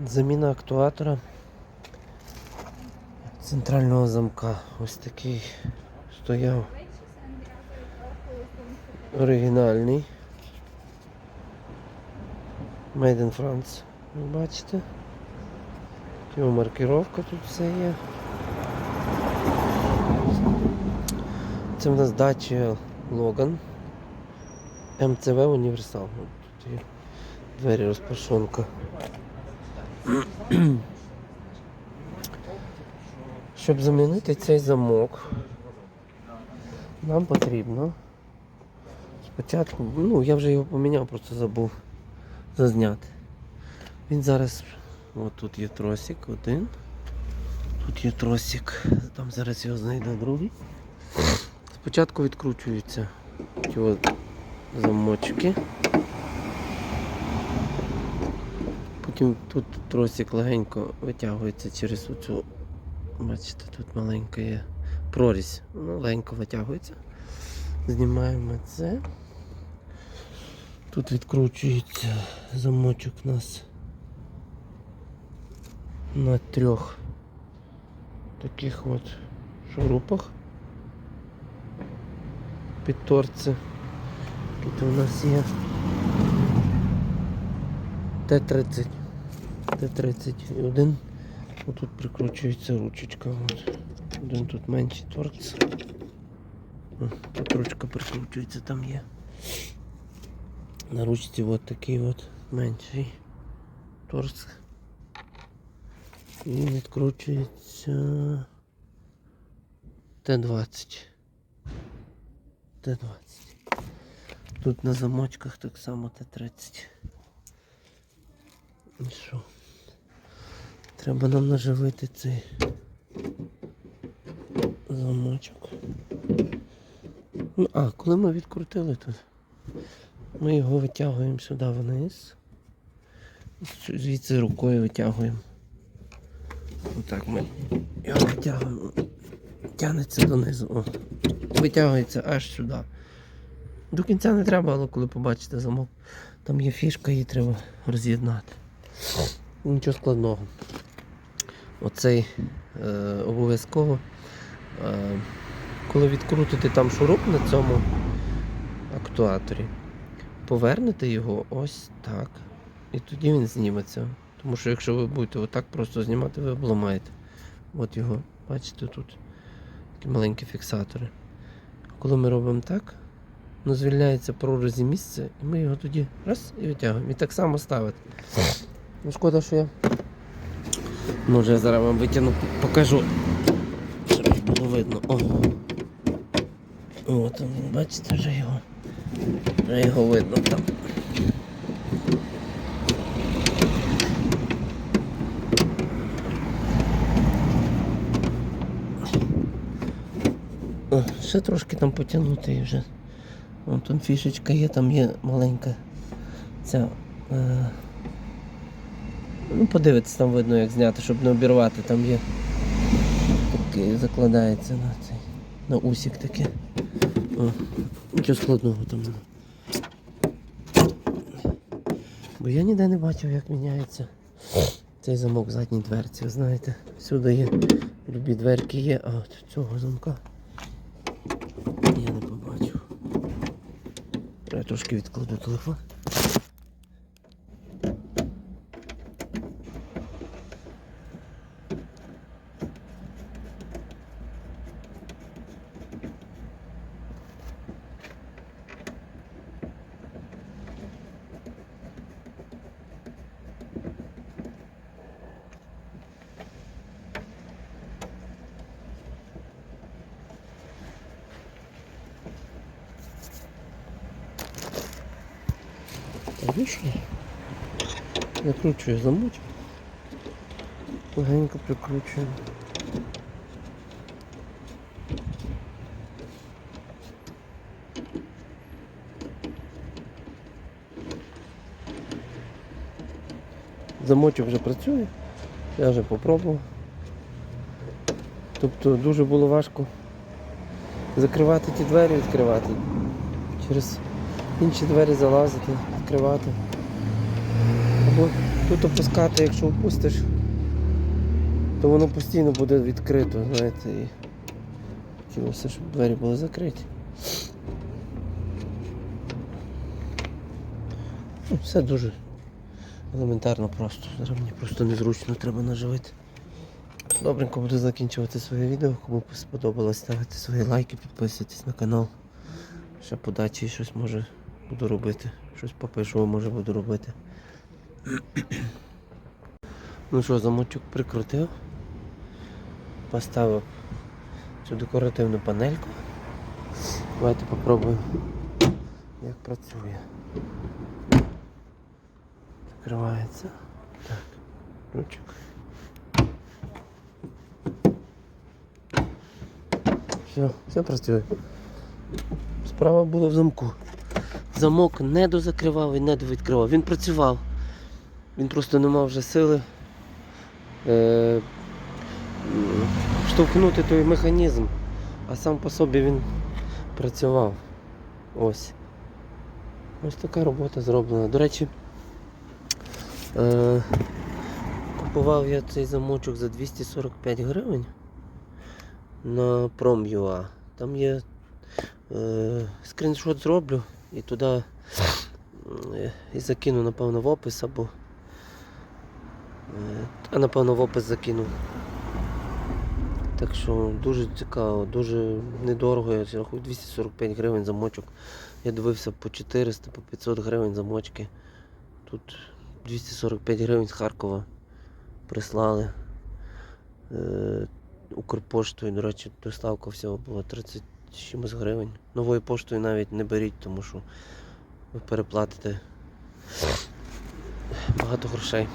Заміна актуатора центрального замка. Ось такий стояв оригінальний. Made in France. Ви бачите? Його маркировка тут все є. Це в нас дача Логан. МЦВ Універсал. Тут є двері розпашонка. Щоб замінити цей замок, нам потрібно спочатку, ну я вже його поміняв, просто забув зазняти. Він зараз, от тут є тросик один, тут є тросик, там зараз його знайде другий. Спочатку відкручуються от замочки. Потім тут тросик легенько витягується через оцю, бачите, тут маленька є прорізь, ну, легенько витягується. Знімаємо це. Тут відкручується замочок у нас на трьох таких от шурупах під торці. Тут у нас є Т-30. Т-30 і один. Отут прикручується ручечка. От. Один тут менший торц. Тут ручка прикручується, там є. На ручці от такий от менший торц. І відкручується Т-20. Т-20. Тут на замочках так само Т-30. І що? Треба нам наживити цей замочок. Ну, а, коли ми відкрутили тут, ми його витягуємо сюди вниз. Звідси рукою витягуємо. Отак ми його витягуємо. Тягнеться донизу. О. Витягується аж сюди. До кінця не треба, але коли побачите замок, там є фішка, її треба роз'єднати. Нічого складного. Оцей е, обов'язково. Е, коли відкрутите там шуруп на цьому актуаторі, повернете його ось так. І тоді він зніметься. Тому що якщо ви будете отак просто знімати, ви обламаєте. От його, бачите, тут такі маленькі фіксатори. Коли ми робимо так, ну, звільняється прорізі місце, і ми його тоді раз і витягуємо. І так само ставити. Ну, шкода, що я. Може я зараз вам витягну, покажу, щоб було видно. О. От він, бачите, вже його. Вже його видно там. О, ще трошки там потягнути і вже. Вон там фішечка є, там є маленька ця. Е... Ну, подивитися, там видно, як зняти, щоб не обірвати, там є. Такий закладається на цей. На усік таке. Нічого складного там. Бо я ніде не бачив, як міняється цей замок в задній дверці. Ви знаєте, всюди є. Любі дверки є, а от цього замка я не побачив. Я трошки відкладу телефон. Що, накручую замочок. Легенько прикручуємо. Замочок вже працює, я вже попробував. Тобто дуже було важко закривати ті двері, відкривати. Через інші двері залазити, відкривати. Або Тут опускати, якщо опустиш, то воно постійно буде відкрито, знаєте, і хотілося, щоб двері були закриті. Ну, все дуже елементарно просто. Зараз мені просто незручно треба наживити. Добренько буду закінчувати своє відео. Кому сподобалось, ставити свої лайки, підписуйтесь на канал. Ще подачі щось може буду робити. Щось попишу, може буду робити. Ну що, замочок прикрутив. Поставив цю декоративну панельку. Давайте попробуємо, як працює. Закривається. Так, ручок. Все, все працює. Справа була в замку. Замок не дозакривав і не довідкривав. Він працював. Він просто не мав вже сили е, штовхнути той механізм, а сам по собі він працював. Ось. Ось така робота зроблена. До речі, е, купував я цей замочок за 245 гривень на Prom.ua. Там є е, скріншот зроблю і туди е, і закину, напевно, в опис або. е, А напевно в опис закину. Так що дуже цікаво, дуже недорого, я рахую 245 гривень замочок. Я дивився по 400, по 500 гривень замочки. Тут 245 гривень з Харкова прислали. Е, Укрпоштою, до речі, доставка всього була 30 з чимось гривень. Новою поштою навіть не беріть, тому що ви переплатите багато грошей.